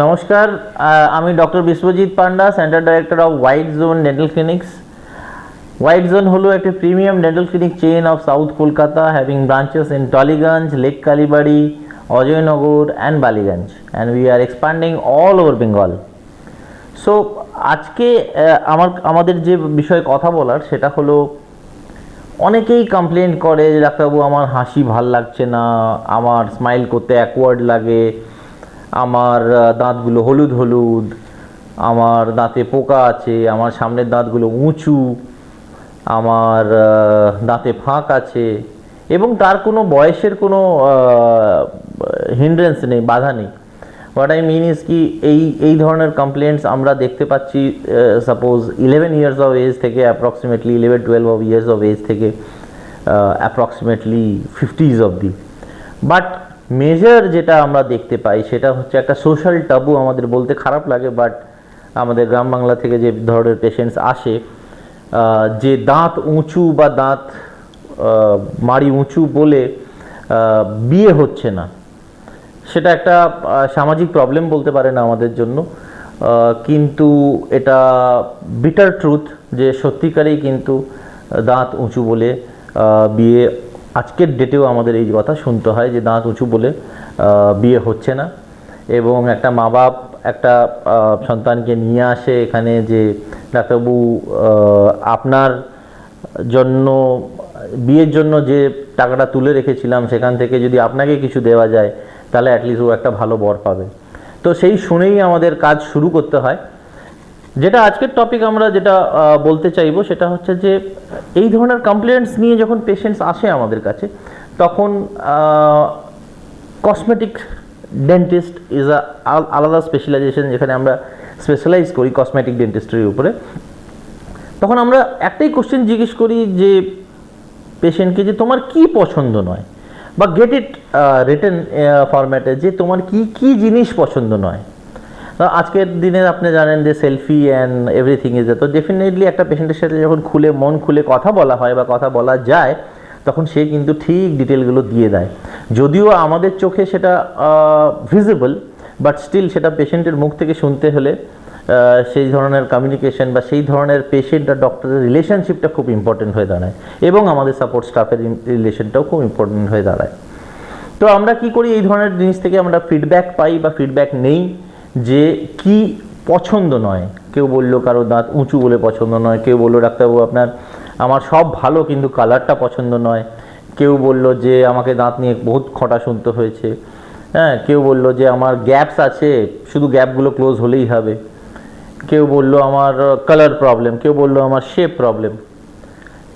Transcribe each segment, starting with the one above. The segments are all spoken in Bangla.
নমস্কার আমি doctor Biswajit Panda, centre director of White Zone dental clinics. White Zone হলো একটি premium dental clinic chain of south Kolkata having branches in Tollygunge, Lake Kalibari, Ajoynagar and Ballygunge and we are expanding all over Bengal so আজকে আমার, আমাদের যে বিষয়ে কথা বলার, সেটা হলো, অনেকেই কমপ্লেন করে যে, ডাক্তারবাবু, আমার হাসি ভালো লাগছে না, আমার স্মাইল করতে অ্যাকওয়ার্ড লাগে। আমার দাঁতগুলো হলুদ হলুদ, আমার দাঁতে পোকা আছে, আমার সামনের দাঁতগুলো উঁচু, আমার দাঁতে ফাঁক আছে এবং তার কোনো বয়সের কোনো হিন্ড্রেন্স নেই, বাধা নেই। হোয়াট আই মিন ইজ কি এই এই ধরনের কমপ্লেন্টস আমরা দেখতে পাচ্ছি suppose eleven years of age থেকে approximately eleven twelve of years of age থেকে অ্যাপ্রক্সিমেটলি ফিফটিজ অবধি। বাট মেজর যেটা আমরা দেখতে পাই, সেটা হচ্ছে একটা সোশ্যাল টাবু আমাদের বলতে খারাপ লাগে বাট আমাদের গ্রাম বাংলা থেকে যে ধরনের পেশেন্টস আসে যে দাঁত উঁচু বা দাঁত মাড়ি উঁচু বলে বিয়ে হচ্ছে না। সেটা একটা সামাজিক প্রবলেম বলতে পারেন আমাদের জন্য। কিন্তু এটা বিটার ট্রুথ যে সত্যিকারেই কিন্তু দাঁত উঁচু বলে বিয়ে আজকের ডেটেও আমাদের এই কথা শুনতে হয় যে দাঁত উঁচু বলে বিয়ে হচ্ছে না। এবং একটা মা বাপ একটা সন্তানকে নিয়ে আসে এখানে যে, ডাক্তারবাবু আপনার জন্য, বিয়ের জন্য যে টাকাটা তুলে রেখেছিলাম, সেখান থেকে যদি আপনাকে কিছু দেওয়া যায়, তাহলে অ্যাটলিস্ট ও একটা ভালো বর পাবে। তো সেই শুনেই আমাদের কাজ শুরু করতে হয়। যেটা আজকের টপিক আমরা যেটা বলতে চাইব সেটা হচ্ছে যে, এই ধরনের কমপ্লেন্টস নিয়ে যখন পেশেন্টস আসে আমাদের কাছে, তখন কসমেটিক ডেন্টিস্ট ইজ আ আলাদা স্পেশালাইজেশন যেখানে আমরা স্পেশালাইজ করি কসমেটিক ডেন্টিস্ট্রির উপরে। তখন আমরা একটাই কোশ্চেন জিজ্ঞেস করি যে পেশেন্টকে যে তোমার কি পছন্দ নয়? বা গেট ইট রিটেন ফরম্যাটে যে তোমার কি কি জিনিস পছন্দ নয়? আজকের দিনে আপনি জানেন যে সেলফি অ্যান্ড এভরিথিং ইজ তো ডেফিনেটলি একটা পেশেন্টের সাথে যখন খুলে, মন খুলে কথা বলা হয় বা কথা বলা যায়, তখন সে কিন্তু ঠিক ডিটেলগুলো দিয়ে দেয়। যদিও আমাদের চোখে সেটা ভিজিবল বাট স্টিল সেটা পেশেন্টের মুখ থেকে শুনতে হলে সেই ধরনের কমিউনিকেশন বা সেই ধরনের পেশেন্ট আর ডক্টরের রিলেশনশিপটা খুব ইম্পর্টেন্ট হয়ে দাঁড়ায়। এবং আমাদের সাপোর্ট স্টাফের রিলেশনটাও খুব ইম্পর্টেন্ট হয়ে দাঁড়ায়। তো আমরা কি করি? এই ধরনের জিনিস থেকে আমরা ফিডব্যাক পাই বা ফিডব্যাক নেই। যে কি পছন্দ নয়। কেউ বলল কারও দাঁত উঁচু বলে পছন্দ নয়, কেউ বলল, ডাক্তারবাবু, আপনার, আমার সব ভালো, কিন্তু কালারটা পছন্দ নয়। কেউ বলল যে, আমাকে দাঁত নিয়ে বহুত খটা শুনতে হয়েছে। হ্যাঁ কেউ বলল যে, আমার গ্যাপস আছে, শুধু গ্যাপগুলো ক্লোজ হলেই হবে। কেউ বলল, আমার কালার প্রবলেম। কেউ বলল, আমার শেপ প্রবলেম।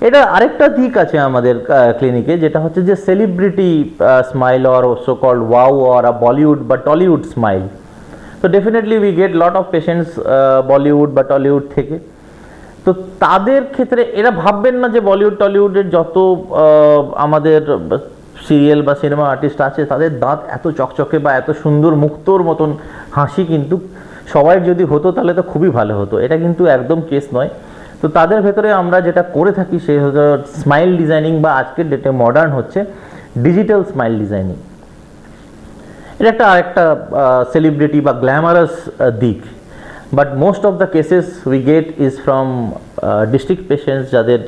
এটা আরেকটা দিক আছে আমাদের ক্লিনিকে, যেটা হচ্ছে যে, celebrity smile or so called wow or Bollywood বা টলিউড স্মাইল। তো definitely we get lot of patients Bollywood বা টলিউড থেকে। তো তাদের ক্ষেত্রে এরা ভাববেন না যে বলিউড টলিউডের যত আমাদের সিরিয়াল বা সিনেমা আর্টিস্ট আছে, তাদের দাঁত এত চকচকে বা এত সুন্দর মুক্তোর মতন হাসি কিন্তু সবাই যদি হতো তাহলে তো খুবই ভালো হতো। এটা কিন্তু একদম কেস নয়। তো তাদের ভেতরে আমরা যেটা করে থাকি, সে হচ্ছে স্মাইল ডিজাইনিং বা আজকের ডেটে মডার্ন হচ্ছে ডিজিটাল স্মাইল ডিজাইনিং এটা একটা আরেকটা সেলিব্রিটি বা গ্ল্যামারাস দিক। But most of the cases we get is from district patients যাদের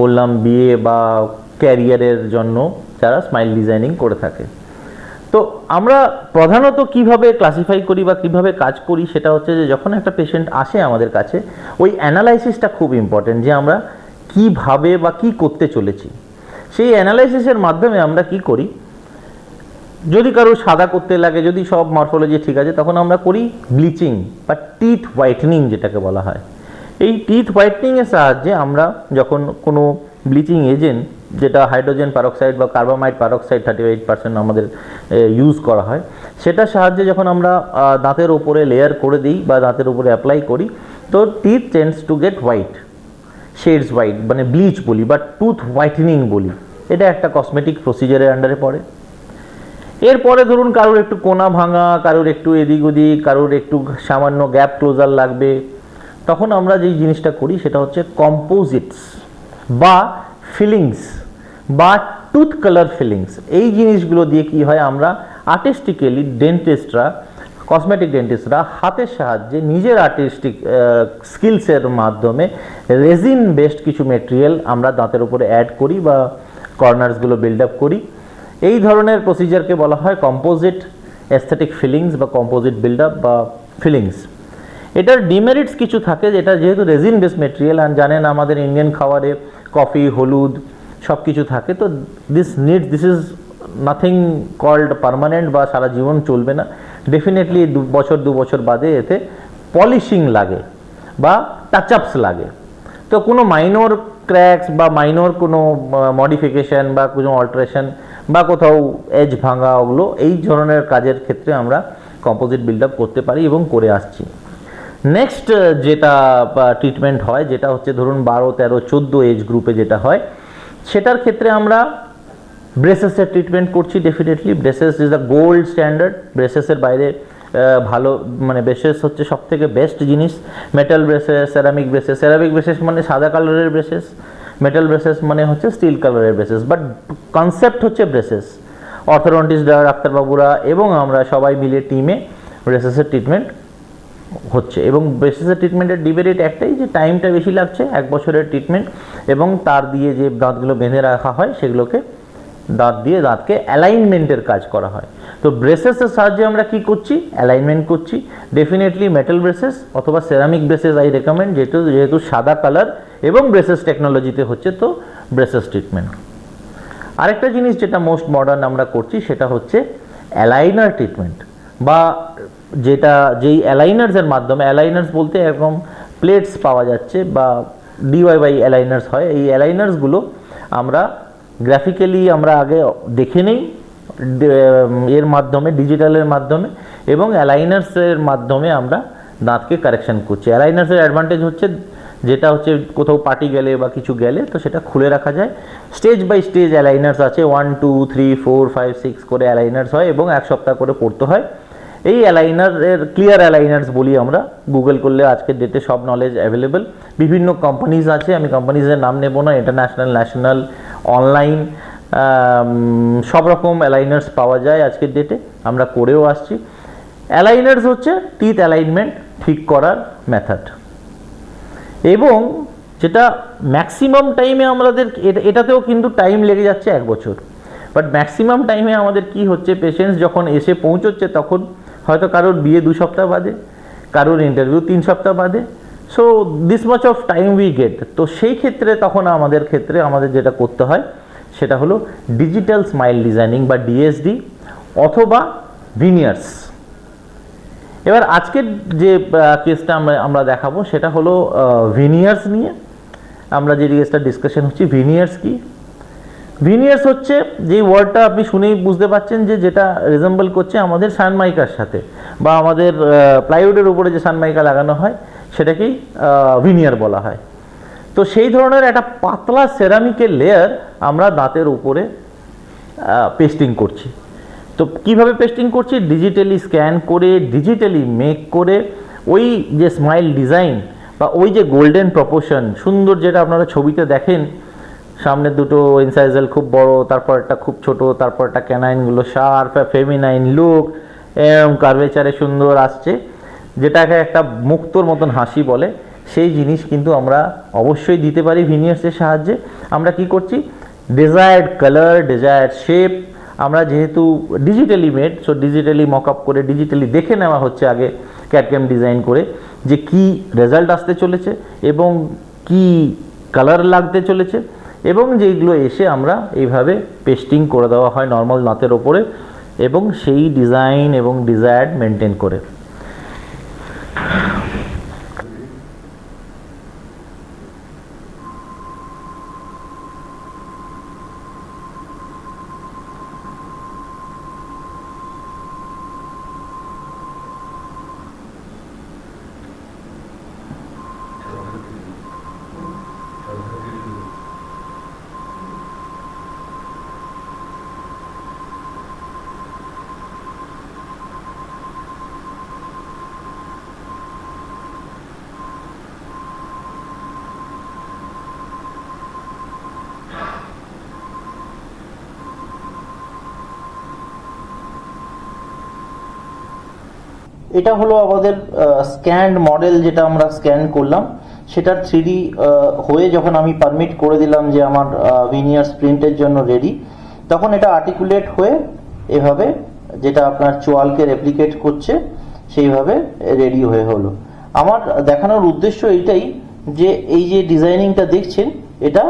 বললাম বিয়ে বা ক্যারিয়ারের জন্য যারা স্মাইল ডিজাইনিং করে থাকে। তো আমরা প্রধানত কীভাবে ক্লাসিফাই করি বা কীভাবে কাজ করি সেটা হচ্ছে যে যখন একটা পেশেন্ট আসে আমাদের কাছে, ওই অ্যানালাইসিসটা খুব ইম্পর্টেন্ট যে আমরা কীভাবে বা কি করতে চলেছি। সেই অ্যানালাইসিসের মাধ্যমে আমরা কি করি যদি কারও সাদা করতে লাগে, যদি সব মরফোলজি ঠিক আছে, তখন আমরা করি ব্লিচিং বা টিথ হোয়াইটনিং যেটাকে বলা হয়। এই টিথ হোয়াইটনিংয়ের সাহায্যে আমরা যখন কোনো ব্লিচিং এজেন্ট যেটা হাইড্রোজেন পারক্সাইড বা carbamide peroxide thirty eight percent আমাদের ইউজ করা হয়, সেটার সাহায্যে যখন আমরা দাঁতের ওপরে লেয়ার করে দিই বা দাঁতের উপরে অ্যাপ্লাই করি, তো teeth tends to get white shades white মানে ব্লিচ বলি বা টুথ হোয়াইটেনিং বলি। এটা একটা কসমেটিক প্রসিজারের আন্ডারে পড়ে। এরপরে ধরুন কারোর একটু কোনা ভাঙা, কারোর একটু এদিক ওদিক, কারোর একটু সামান্য গ্যাপ ক্লোজার লাগবে। তখন আমরা যেই জিনিসটা করি সেটা হচ্ছে কম্পোজিটস বা ফিলিংস বা টুথ কালার ফিলিংস এই জিনিসগুলো দিয়ে কি হয় আমরা আর্টিস্টিক্যালি ডেন্টিস্টরা কসমেটিক ডেন্টিস্টরা হাতের সাহায্যে নিজের আর্টিস্টিক স্কিলসের মাধ্যমে রেজিন বেসড কিছু মেটেরিয়াল আমরা দাঁতের উপরে অ্যাড করি বা কর্নার্সগুলো বিল্ড আপ করি। এই ধরনের প্রসিজারকে বলা হয় কম্পোজিট অ্যাস্থেটিক ফিলিংস বা কম্পোজিট বিল্ড আপ বা ফিলিংস এটার ডিমেরিটস কিছু থাকে, যেটা যেহেতু রেজিন বেস মেটেরিয়াল আর জানেন আমাদের ইন্ডিয়ান খাবারে কফি হলুদ সব কিছু থাকে, তো this need this is nothing called permanent বা সারা জীবন চলবে না। ডেফিনেটলি দু বছর দু বছর বাদে এতে পলিশিং লাগে বা টাচ আপস লাগে। তো কোনো মাইনর ক্র্যাকস বা মাইনর কোনো মডিফিকেশন বা কোনো অল্টারেশন বা কোথাও এজ ভাঙা ওগুলো, এই ধরনের কাজের ক্ষেত্রে আমরা কম্পোজিট বিল্ড আপ করতে পারি এবং করে আসছি। নেক্সট যেটা ট্রিটমেন্ট হয়, যেটা হচ্ছে ধরুন বারো, তেরো, চোদ্দ এজ গ্রুপে যেটা হয়, সেটার ক্ষেত্রে আমরা ব্রেসেসের ট্রিটমেন্ট করছি definitely braces is the gold standard ব্রেসেসের বাইরে ভালো মানে ব্রেসেস হচ্ছে সব থেকে বেস্ট জিনিস। Metal braces ceramic braces ceramic braces মানে সাদা কালারের ব্রেসেস মেটাল ব্রেসেস মানে হচ্ছে স্টিল কালারের ব্রেসেস বাট কনসেপ্ট হচ্ছে ব্রেসেস অর্থোডন্টিস্ট ডাক্তারবাবুরা এবং আমরা সবাই মিলে টিমে ব্রেসেসের ট্রিটমেন্ট হচ্ছে। এবং ব্রেসেসের ট্রিটমেন্টের ডিবেরিট একটাই যে টাইমটা বেশি লাগছে, এক বছরের ট্রিটমেন্ট এবং তার দিয়ে যে দাঁতগুলো বেঁধে রাখা হয় সেগুলোকে দাঁত দিয়ে দাঁতকে অ্যালাইনমেন্টের কাজ করা হয়। তো ব্রেসেসের সাহায্যে আমরা কি করছি? অ্যালাইনমেন্ট করছি। ডেফিনেটলি মেটাল ব্রেসেস অথবা সেরামিক ব্রেসেস আই রেকমেন্ড যেহেতু যেহেতু সাদা কালার এবং ব্রেসেস টেকনোলজিতে হচ্ছে তো ব্রেসেস ট্রিটমেন্ট আরেকটা জিনিস যেটা মোস্ট মডার্ন আমরা করছি সেটা হচ্ছে অ্যালাইনার ট্রিটমেন্ট বা যেটা, যেই অ্যালাইনার্সের মাধ্যমে অ্যালাইনার্স বলতে এরকম প্লেটস পাওয়া যাচ্ছে বা ডিওয়াই বাই অ্যালাইনার্স হয়। এই অ্যালাইনার্সগুলো আমরা গ্রাফিক্যালি আমরা আগে দেখে নেই এর মাধ্যমে ডিজিটালের মাধ্যমে, এবং অ্যালাইনার্সের মাধ্যমে আমরা দাঁতকে কারেকশন করছি। অ্যালাইনার্সের অ্যাডভান্টেজ হচ্ছে যেটা হচ্ছে কোথাও পার্টি গেলে বা কিছু গেলে, তো সেটা খুলে রাখা যায়। স্টেজ বাই স্টেজ অ্যালাইনার্স আছে one two three four five six করে অ্যালাইনার্স হয় এবং এক সপ্তাহ করে পড়তে হয়। এই অ্যালাইনারের ক্লিয়ার অ্যালাইনার্স বলি আমরা। গুগল করলে আজকের ডেটে সব নলেজ অ্যাভেলেবেল বিভিন্ন কোম্পানিজ আছে, আমি কোম্পানিজের নাম নেব না ইন্টারন্যাশনাল ন্যাশনাল অনলাইন সব রকম অ্যালাইনার্স পাওয়া যায় আজকের ডেটে আমরা করেও আসছি। অ্যালাইনার্স হচ্ছে টিথ অ্যালাইনমেন্ট ঠিক করার মেথড এবং যেটা ম্যাক্সিমাম টাইমে আমাদের এটা- এটাতেও কিন্তু টাইম লেগে যাচ্ছে এক বছর। বাট ম্যাক্সিমাম টাইমে আমাদের কি হচ্ছে পেশেন্টস যখন এসে পৌঁছচ্ছে তখন হয়তো কারোর বিয়ে দু সপ্তাহ বাদে, কারোর ইন্টারভিউ তিন সপ্তাহ বাদে so this much of time we get তো সেই ক্ষেত্রে তখন আমাদের ক্ষেত্রে আমাদের যেটা করতে হয়, সেটা হলো ডিজিটাল স্মাইল ডিজাইনিং বা ডিএসডি অথবা ভিনিয়ার্স এবার আজকের যে কেসটা আমরা আমরা দেখাবো, সেটা হলো ভিনিয়ার্স নিয়ে। আমরা যে কেসটা ডিসকাশন হচ্ছে ভিনিয়ার্স কি? ভিনিয়ার্স হচ্ছে যে ওয়ার্ডটা আপনি শুনেই বুঝতে পারছেন যে, যেটা রিজেম্বল করছে আমাদের সানমাইকার সাথে বা আমাদের প্লাইউডের উপরে যে সানমাইকা লাগানো হয় সেটাকেই ভিনিয়ার বলা হয়। তো সেই ধরনের একটা পাতলা সেরামিকের লেয়ার আমরা দাঁতের উপরে পেস্টিং করছি। তো কীভাবে পেস্টিং করছি? ডিজিটালি স্ক্যান করে ডিজিটালি মেক করে, ওই যে স্মাইল ডিজাইন বা ওই যে গোল্ডেন প্রপোর্শন সুন্দর যেটা আপনারা ছবিতে দেখেন সামনে দুটো ইনসাইজেল খুব বড় তারপর একটা খুব ছোট তারপর একটা ক্যানাইনগুলো শার্প ফেমিনাইন লুক এরম কার্ভেচারে সুন্দর আসছে। যেটাকে একটা মুক্তর মতন হাসি বলে, সেই জিনিস কিন্তু আমরা অবশ্যই দিতে পারি ভিনিয়ার্সের সাহায্যে। আমরা কি করছি? ডিজায়ার্ড কালার ডিজায়ার্ড শেপ আমরা যেহেতু digitally made so digitally mock up করে ডিজিটালি দেখে নেওয়া হচ্ছে আগে ক্যাটক্যাম ডিজাইন করে যে কি রেজাল্ট আসতে চলেছে এবং কি কালার লাগতে চলেছে এবং যেগুলো এসে আমরা এইভাবে পেস্টিং করে দেওয়া হয় নর্মাল দাঁতের ওপরে এবং সেই ডিজাইন এবং ডিজায়ার্ড মেনটেন করে। এটা হলো আমাদের স্ক্যান্ড মডেল যেটা আমরা স্ক্যান করলাম। সেটার থ্রি হয়ে যখন আমি পারমিট করে দিলাম যে আমার ভিনিয়ার স্প্রিন্টের জন্য রেডি তখন এটা আর্টিকুলেট হয়ে এভাবে যেটা আপনার চোয়ালকে রেপ্লিকেট করছে, সেইভাবে রেডি হয়ে হলো। আমার দেখানোর উদ্দেশ্য এইটাই যে এই যে ডিজাইনিংটা দেখছেন, এটা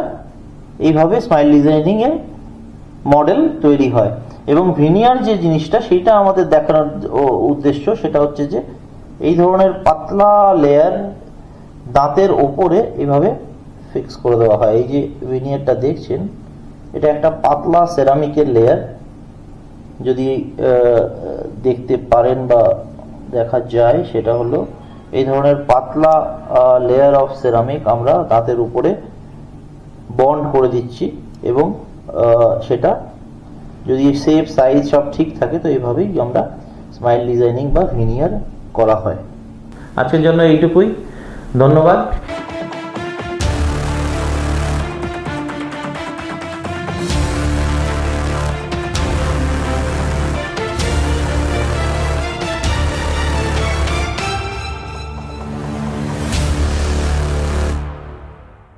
এইভাবে স্মাইল ডিজাইনিং এ মডেল তৈরি হয়। এবং ভিনিয়ার যে জিনিসটা, সেটা আমাদের দেখানোর উদ্দেশ্য, সেটা হচ্ছে যে এই ধরনের পাতলা লেয়ার দাঁতের ওপরে এভাবে ফিক্স করে দেওয়া হয়। এই যে ভিনিয়ারটা দেখছেন, এটা একটা পাতলা সেরামিকের লেয়ার যদি দেখতে পারেন বা দেখা যায়, সেটা হলো এই ধরনের পাতলা লেয়ার অফ সেরামিক আমরা দাঁতের উপরে বন্ড করে দিচ্ছি এবং সেটা যদি সেফ সাইজ সব ঠিক থাকে, তো এইভাবেই আমরা স্মাইল ডিজাইনিং বা ভিনিয়ার করা হয়। আজকের জন্য এইটুকুই। ধন্যবাদ।